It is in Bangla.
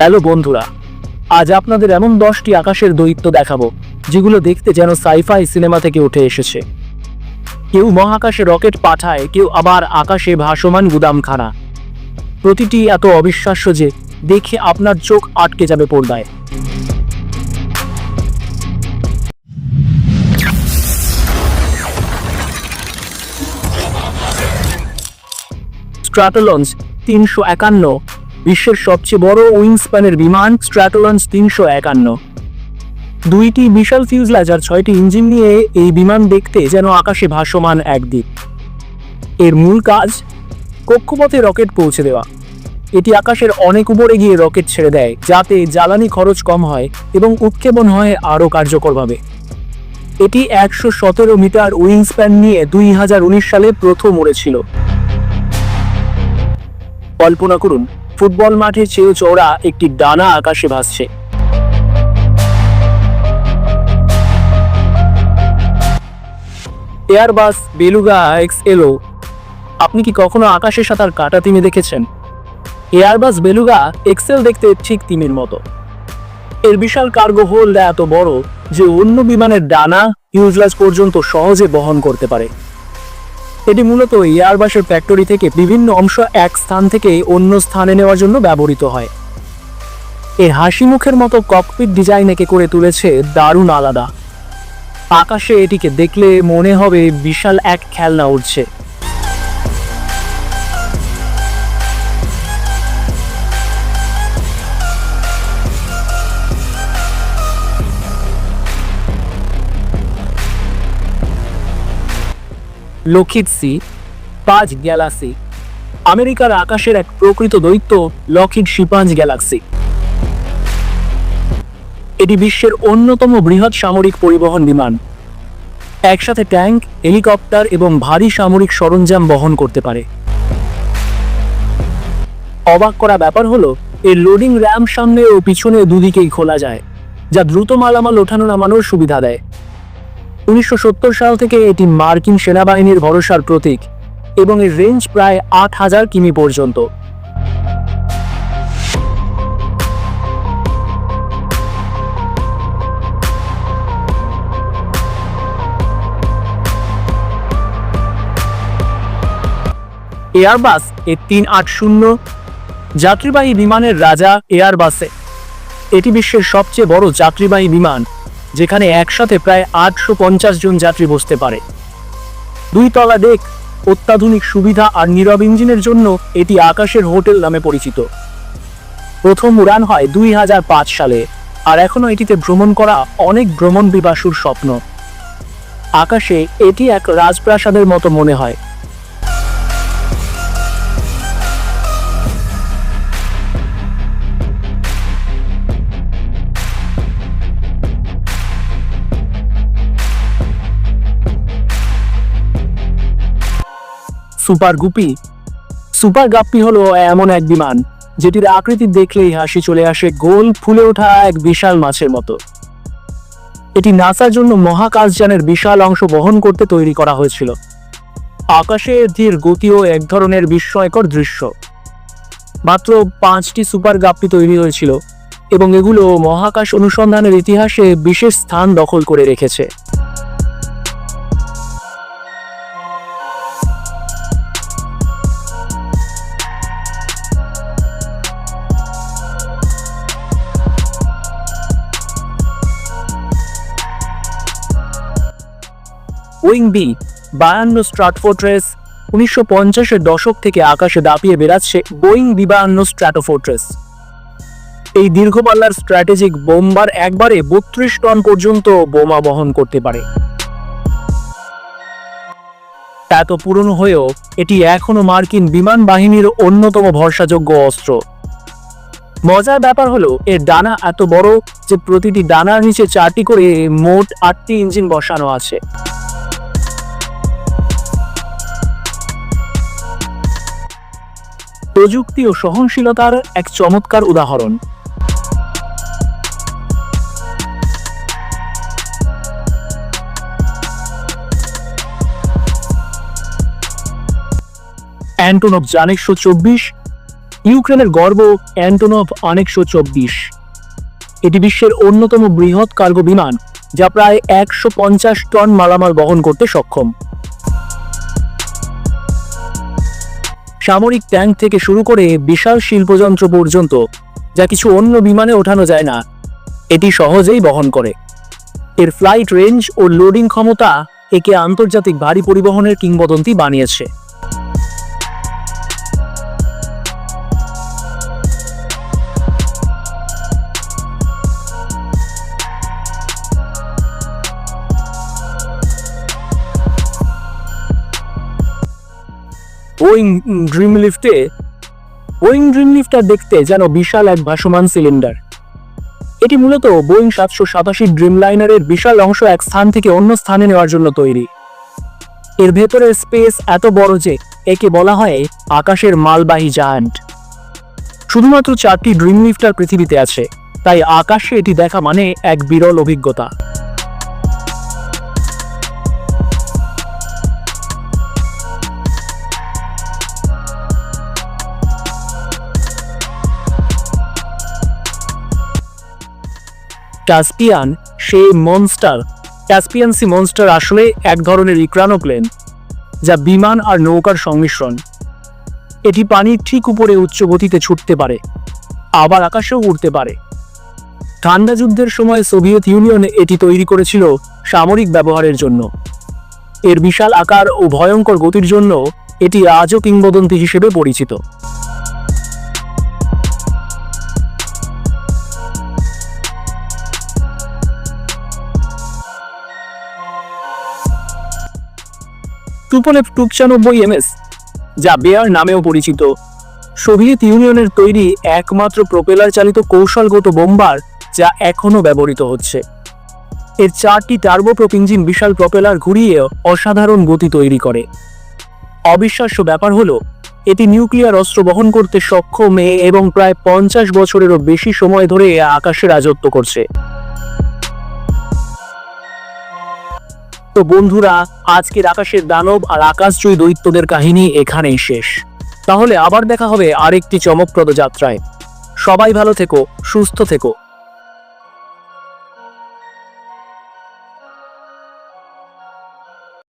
হ্যালো বন্ধুরা, আজ আপনাদের এমন দশটি আকাশের দৈত্য দেখাবো, যেগুলো দেখতে যেন সাইফাই সিনেমা থেকে উঠে এসেছে। কেউ মহাকাশে রকেট পাঠায়, কেউ আবার আকাশে ভাসমান গুদামখানা। প্রতিটি এত অবিশ্বাস্য যে, দেখে আপনার চোখ আটকে যাবে পর্দায়। স্ট্র্যাটোলন্স তিনশো একান্ন বিশ্বের সবচেয়ে বড় উইংস্প্যানের বিমান স্ট্র্যাটোলন্স তিনশো একান্ন। দুইটি বিশাল ফিউজলাজ আর ছয়টি ইঞ্জিন নিয়ে এই বিমান দেখতে যেন আকাশে ভাসমান এক দ্বীপ এর মূল কাজ, কক্ষপথে রকেট পৌঁছে দেওয়া। এটি আকাশের অনেক উপরে গিয়ে রকেট ছেড়ে দেয়, যাতে জ্বালানি খরচ কম হয় এবং উৎক্ষেপণ হয় আরও কার্যকরভাবে। এটি একশো সতেরো মিটার উইংস্প্যান নিয়ে দুই হাজার উনিশ সালে প্রথম উড়েছিল। কল্পনা করুন ফুটবল মাঠে চেয়েও চওড়া একটি ডানা আকাশে ভাসছে। এয়ারবাস বেলুগা এক্স এলো। আপনি কি কখনো আকাশে সাঁতার কাটা তিমি দেখেছেন? এয়ারবাস বেলুগা এক্সেল দেখতে ঠিক তিমির মতো। এর বিশাল কার্গো হোল্ড এত বড় যে অন্য বিমানের ডানা ইউজলাস পর্যন্ত সহজে বহন করতে পারে। এটি মূলত এয়ারবাসের ফ্যাক্টরি থেকে বিভিন্ন অংশ এক স্থান থেকে অন্য স্থানে নেওয়ার জন্য ব্যবহৃত হয়। এর হাসি মুখের মতো ককপিট ডিজাইন একে করে তুলেছে দারুণ আলাদা। আকাশে এটিকে দেখলে মনে হবে বিশাল এক খেলনা উঠছে লক্ষিত সি, পাঁচ গ্যালাক্সি আমেরিকার আকাশের এক প্রকৃত দৈত্য লকিড শিপাঞ্জ গ্যালাক্সি এটি বিশ্বের অন্যতম বৃহৎ সামরিক পরিবহন বিমান। একসাথে ট্যাঙ্ক, হেলিকপ্টার এবং ভারী সামরিক সরঞ্জাম বহন করতে পারে। অবাক করা ব্যাপার হলো, এর লোডিং র্যাম সামনে ও পিছনে দুদিকেই খোলা যায়, যা দ্রুত মালামাল ওঠানো নামানোর সুবিধা দেয়। উনিশশো সত্তর সাল থেকে এটি মার্কিন সেনাবাহিনীর ভরসার প্রতীক এবং এর রেঞ্জ প্রায় আট হাজার কিমি পর্যন্ত। এয়ারবাস এ তিন আট শূন্য যাত্রীবাহী বিমানের রাজা এয়ারবাসে এটি বিশ্বের সবচেয়ে বড় যাত্রীবাহী বিমান। যেখানে একসাথে প্রায় আটশো পঞ্চাশ জন যাত্রী বসতে পারে। দুই তলা ডেক অত্যাধুনিক সুবিধা আর নীরব ইঞ্জিনের জন্য এটি আকাশের হোটেল নামে পরিচিত। প্রথম উড়ান হয় দুই হাজার পাঁচ সালে, আর এখনও এটিতে ভ্রমণ করা অনেক ভ্রমণ বিবাসুর স্বপ্ন। আকাশে এটি এক রাজপ্রাসাদের মতো মনে হয়। সুপার গুপি। সুপার গাপ্পি হলো এমন এক বিমান, যেটির আকৃতি দেখলেই হাসি চলে আসে গোল ফুলে ওঠা এক বিশাল মাছের মতো। এটি নাসার জন্য মহাকাশযানের বিশাল অংশ বহন করতে তৈরি করা হয়েছিল। আকাশে ধীর গতিও এক ধরনের বিস্ময়কর দৃশ্য। মাত্র পাঁচটি সুপার গাপ্পি তৈরি হয়েছিল এবং এগুলো মহাকাশ অনুসন্ধানের ইতিহাসে বিশেষ স্থান দখল করে রেখেছে। উইং বি, বায়ান্ন স্ট্রাটোফোর্ট্রেস উনিশশো পঞ্চাশের দশক থেকে আকাশে দাপিয়ে বেড়াচ্ছে বোয়িং বি বায়ান্ন স্ট্র্যাটোফোর্ট্রেস এই দীর্ঘপাল্লার স্ট্র্যাটেজিক বোমবার একবারে বত্রিশ টন পর্যন্ত বোমা বহন করতে পারে। এত পুরনো হয়েও এটি এখনও মার্কিন বিমান বাহিনীর অন্যতম ভরসাযোগ্য অস্ত্র। মজার ব্যাপার হলো এর ডানা এত বড় যে প্রতিটি ডানার নিচে চারটি করে মোট আটটি ইঞ্জিন বসানো আছে। প্রযুক্তি ও সহনশীলতার এক চমৎকার উদাহরণ। অ্যান্টোনভ জান একশো চব্বিশ, ইউক্রেনের গর্ব অ্যান্টোনভ অনেকশো চব্বিশ। এটি বিশ্বের অন্যতম বৃহৎ কার্গো বিমান, যা প্রায় একশো পঞ্চাশ টন মালামাল বহন করতে সক্ষম। সামরিক ট্যাঙ্ক থেকে শুরু করে বিশাল শিল্পযন্ত্র পর্যন্ত, যা কিছু অন্য বিমানে ওঠানো যায় না। এটি সহজেই বহন করে। এর ফ্লাইট রেঞ্জ ও লোডিং ক্ষমতা একে আন্তর্জাতিক ভারী পরিবহনের কিংবদন্তি বানিয়েছে। ওয়িং ড্রিম লিফটে বোয়িং ড্রিম লিফটার দেখতে যেন বিশাল এক ভাসমান সিলিন্ডার এটি মূলত বোয়িং সাতশো সাতাশি ড্রিম ড্রিমলাইনারের বিশাল অংশ এক স্থান থেকে অন্য স্থানে নেওয়ার জন্য তৈরি। এর ভেতরের স্পেস এত বড় যে একে বলা হয় আকাশের মালবাহী জায়ান্ট শুধুমাত্র চারটি ড্রিম লিফটার পৃথিবীতে আছে, তাই আকাশে এটি দেখা মানে এক বিরল অভিজ্ঞতা। ক্যাসপিয়ান, সেই মনস্টার। ক্যাসপিয়ান সি মনস্টার আসলে এক ধরনের ইক্রানোপ্লেন যা বিমান আর নৌকার সংমিশ্রণ। এটি পানির ঠিক উপরে উচ্চ গতিতে ছুটতে পারে, আবার আকাশেও উড়তে পারে। ঠান্ডা যুদ্ধের সময় সোভিয়েত ইউনিয়ন এটি তৈরি করেছিল সামরিক ব্যবহারের জন্য। এর বিশাল আকার ও ভয়ঙ্কর গতির জন্য এটি আজও কিংবদন্তি হিসেবে পরিচিত। টুপোলেভ টুকচানব্বই এমএস, যা বেয়ার নামেও পরিচিত। সোভিয়েত ইউনিয়নের তৈরি একমাত্র প্রোপেলার চালিত কৌশলগত বোম্বার, যা এখনও ব্যবহৃত হচ্ছে। এর চারটি টার্বোপ্রোপ ইঞ্জিন বিশাল প্রপেলার ঘুরিয়ে অসাধারণ গতি তৈরি করে। অবিশ্বাস্য ব্যাপার হলো, এটি নিউক্লিয়ার অস্ত্র বহন করতে সক্ষম এবং প্রায় পঞ্চাশ বছরেরও বেশি সময় ধরে আকাশে রাজত্ব করছে। তো বন্ধুরা, আজকের আকাশের দানব আর আকাশজয়ী দৈত্যদের কাহিনী এখানেই শেষ। তাহলে আবার দেখা হবে আরেকটি চমকপ্রদ যাত্রায়। সবাই ভালো থেকো, সুস্থ থেকো।